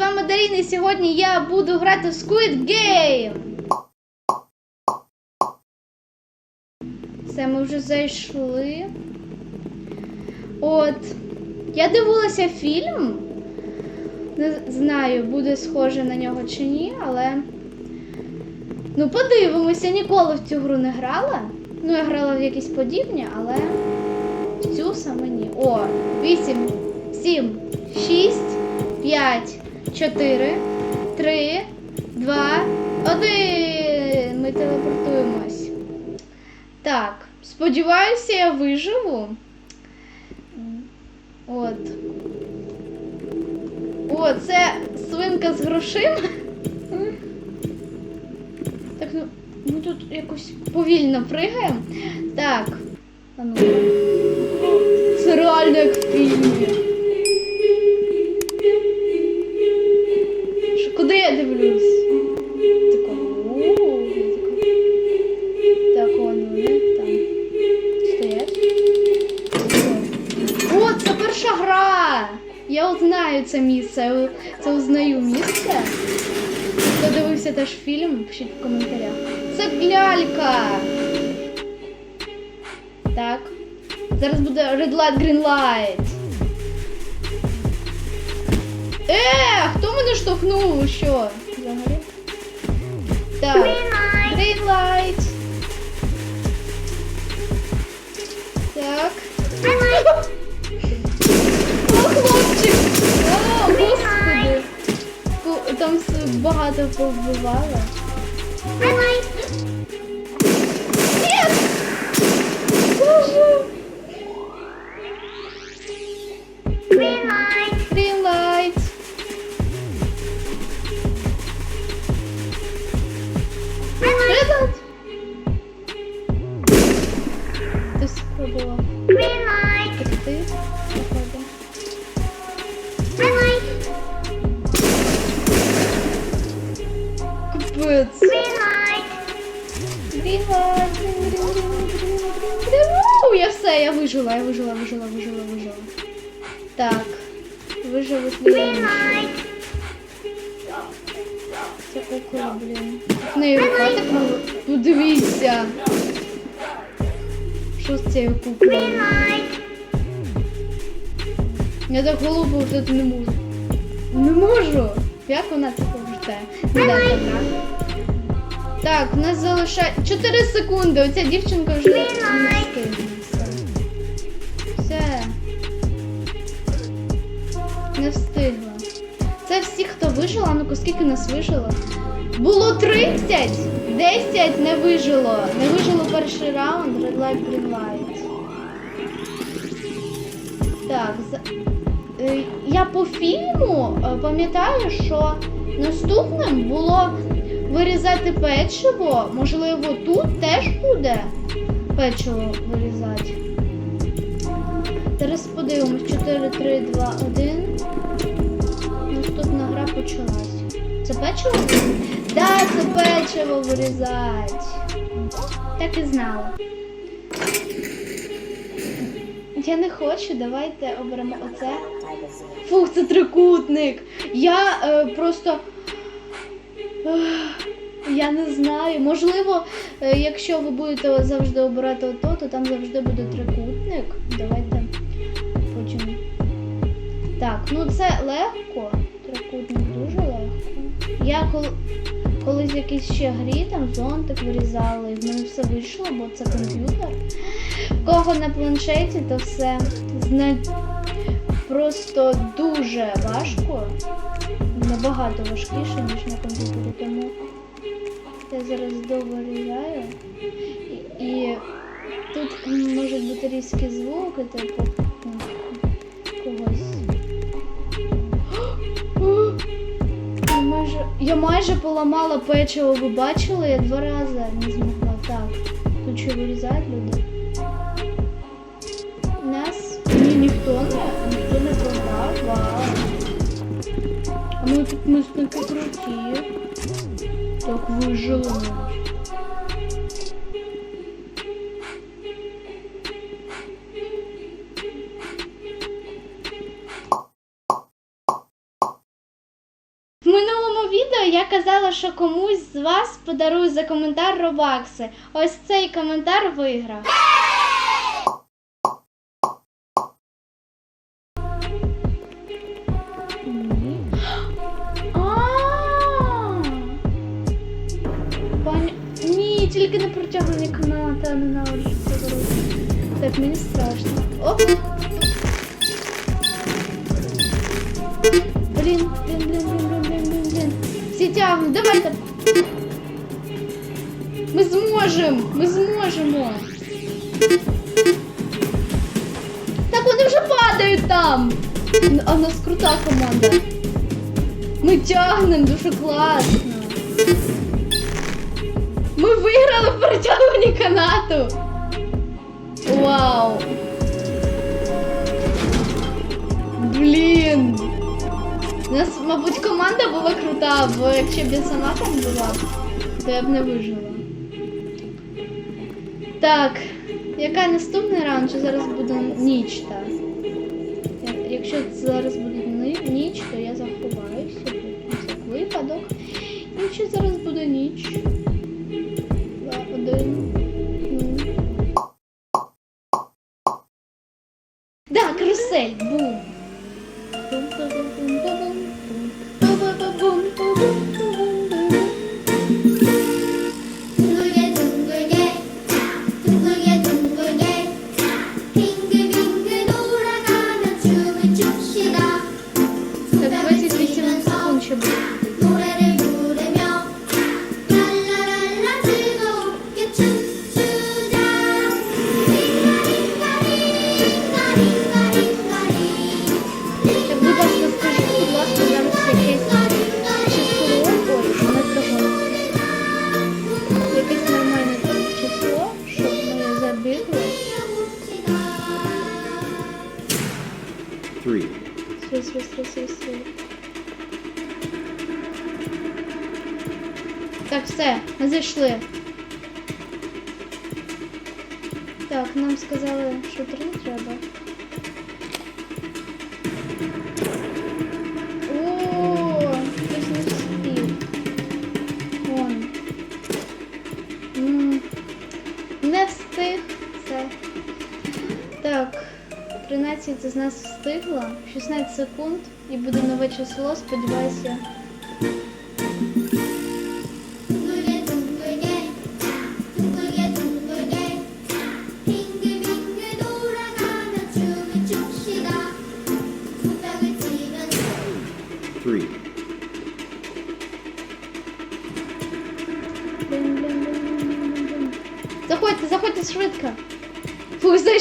вами Даріна і сьогодні я буду грати в Squid Game. Все, ми вже зайшли. От. Я дивилася фільм. Не знаю, буде схоже на нього чи ні, але. Ну, подивимося, ніколи в цю гру не грала. Ну, я грала в якісь подібні, але в цю саме ні. О, 8, 7, 6, 5, 4, 3, 2, 1. Ми телепортуємось. Так, сподіваюся, я виживу. От. О, це свинка з грошима. Так, ну, ми тут якось повільно пригаємо. Так. Ну. Це реально як в фільмі. Я узнаю це місце. Це узнаю місце. Хто дивився теж фільм, пишіть в коментарях. Це лялька. Так. Зараз буде Red Light, Green Light. Е, хто мене штовхнув? Що? Взагалі? Так. Багато повбивало. Вижила, я вижила, вижила, вижила, вижила. Так. Виживу слід. Це кукла, блін. В неї рука так мало. Подивіться. Що з цією куклою? Я так голову тут не можу. Не можу. Як вона це повертає? Не так. Так, у нас залишає 4 секунди. Оця дівчинка вже Не встигла. Це всі, хто вижила. А ну-ка, скільки нас вижило? Було 30! 10 не вижило. Не вижило перший раунд. Red light, green light. Так, за... е, я по фільму е, пам'ятаю, що наступним було вирізати печиво. Можливо, тут теж буде печиво вирізати. Зараз подивимось. 4, 3, 2, 1. Почалась. Це печиво? Да, це печиво вирізати. Так і знала. Я не хочу, давайте оберемо оце. Фух, це трикутник. Я е, просто. Я не знаю. Можливо, е, якщо ви будете завжди обирати ото, то там завжди буде трикутник. Давайте потім. Так, ну це легко. Трикутник дуже легко. Я коли, колись в якійсь ще грі там зонтик вирізала, і в мене все вийшло, бо це комп'ютер. Кого на планшеті, то все зна... просто дуже важко. Набагато важкіше, ніж на комп'ютері. Тому я зараз довирізаю. І, і тут можуть бути різкі звуки, типу м, когось. Майже, я майже поламала печиво, ви бачили? Я два рази не змогла. Так, тут що вирізають люди. Нас ні, ніхто не, ніхто не програв. А ми тут мисники круті. Так вижили. Відео я казала, що комусь з вас подарую за коментар робакси. Ось цей коментар виграв. Ні. Тільки не протягування каната, ненавиджу це робити. Так, мені страшно. Оп! Блін, блін, блін, блін, тягнуть, давайте. Ми зможемо, ми зможемо. Так вони вже падають там. А в нас крута команда. Ми тягнемо дуже класно. Ми виграли в перетягуванні канату. Вау. Блін. У нас, мабуть, команда була крута, бо якщо б я сама там була, то я б не вижила. Так, яка наступний раунд? Чи зараз буде ніч, так? Якщо зараз буде ніч, то я заховаюся випадок. Якщо зараз зайшли. Так, нам сказали, що три треба. О, хтось не встиг. Так. 13 з нас встигло. 16 секунд і буде нове число, сподіваюся.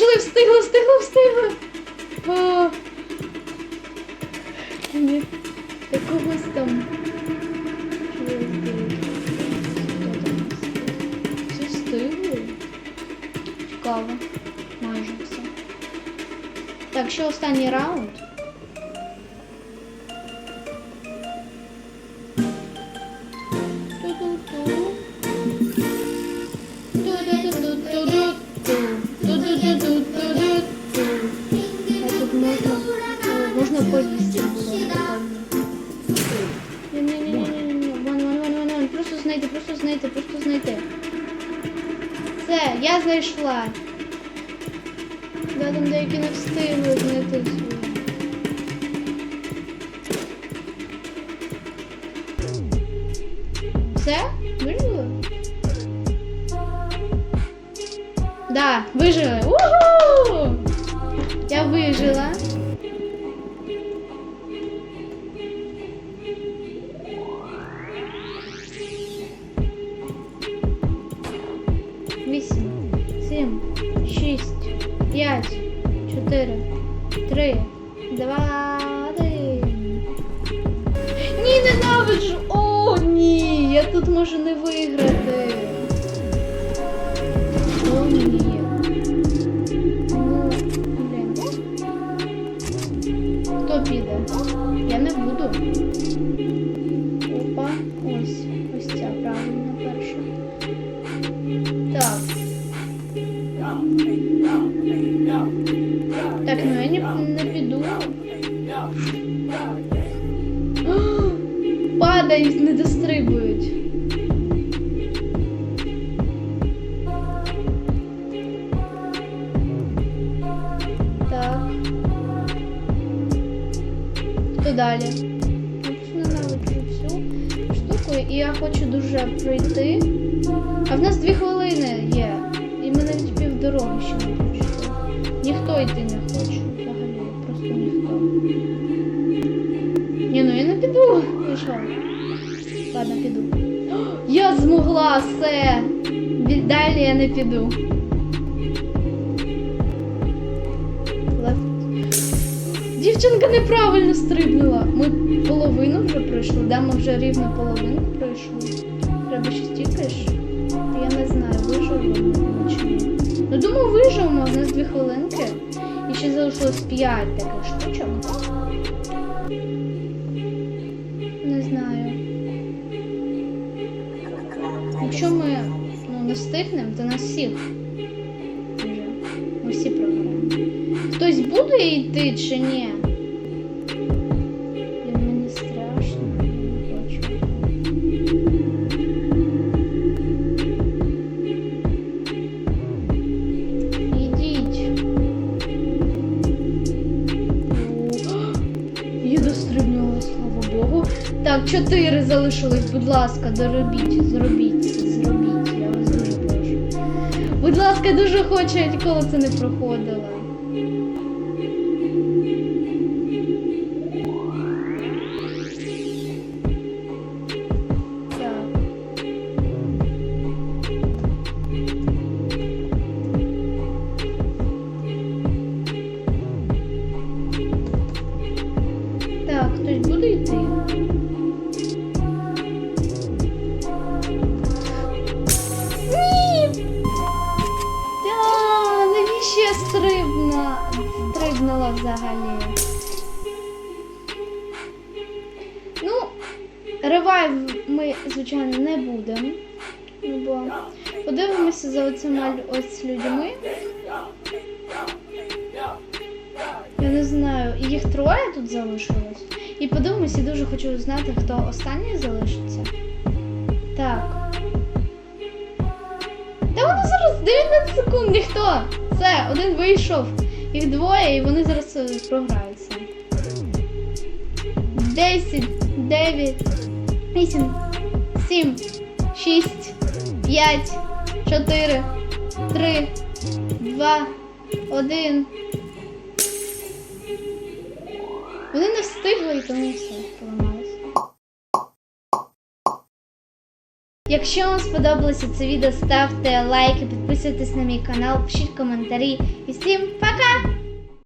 Зайшли, встигли, встигли, встигли. О. Ні. Якогось там. Все встигли. Цікаво. Майже все. Так, ще останній раунд. Знайшла. Да, там деякі не встигли знайти свою. Все? Вижили? Да, вижили. Уху! Я вижила. Я тут можу не виграти. О, ні. Ну. Хто піде? Я не буду. Опа, ось. Ось ця правильно перша. Так. Так, ну я не, не піду. Падають, не дострибують. Так. Хто далі? Штуку, і я хочу дуже пройти. А в нас дві хвилини є. І ми навіть півдороги ще не пройшли. Ніхто йти не хоче взагалі, просто ніхто. Ні, ну я не піду. Що? Ладно, піду. Я змогла все. Далі я не піду. Дівчинка неправильно стрибнула. Ми половину вже пройшли, да, ми вже рівно половину пройшли. Треба ще стільки ж. Я не знаю, виживемо чи ні. Ну думаю, виживемо, у нас дві хвилинки. І ще залишилось п'ять таких штучок. Встигнемо, то нас всіх. Вже. Ми всі програємо. Хтось буде йти чи ні? Мені страшно, не хочу. Ідіть. Я дострибнула, слава Богу. Так, чотири залишилось, будь ласка, доробіть, зробіть зробіть. Будь ласка, дуже хочу, я ніколи це не проходила. Звичайно, не будемо. Ну, бо подивимося за оцими ось людьми. Я не знаю, їх троє тут залишилось. І подивимось, і дуже хочу знати, хто останній залишиться. Так. Та вони зараз 19 секунд, ніхто. Все, один вийшов. Їх двоє, і вони зараз е, програються. 10, 9, 8, 7, 6, 5, 4, 3, 2, 1. Вони не встигли і тому все поламалося. Якщо вам сподобалося це відео, ставте лайки, підписуйтесь на мій канал, пишіть коментарі. І всім пока!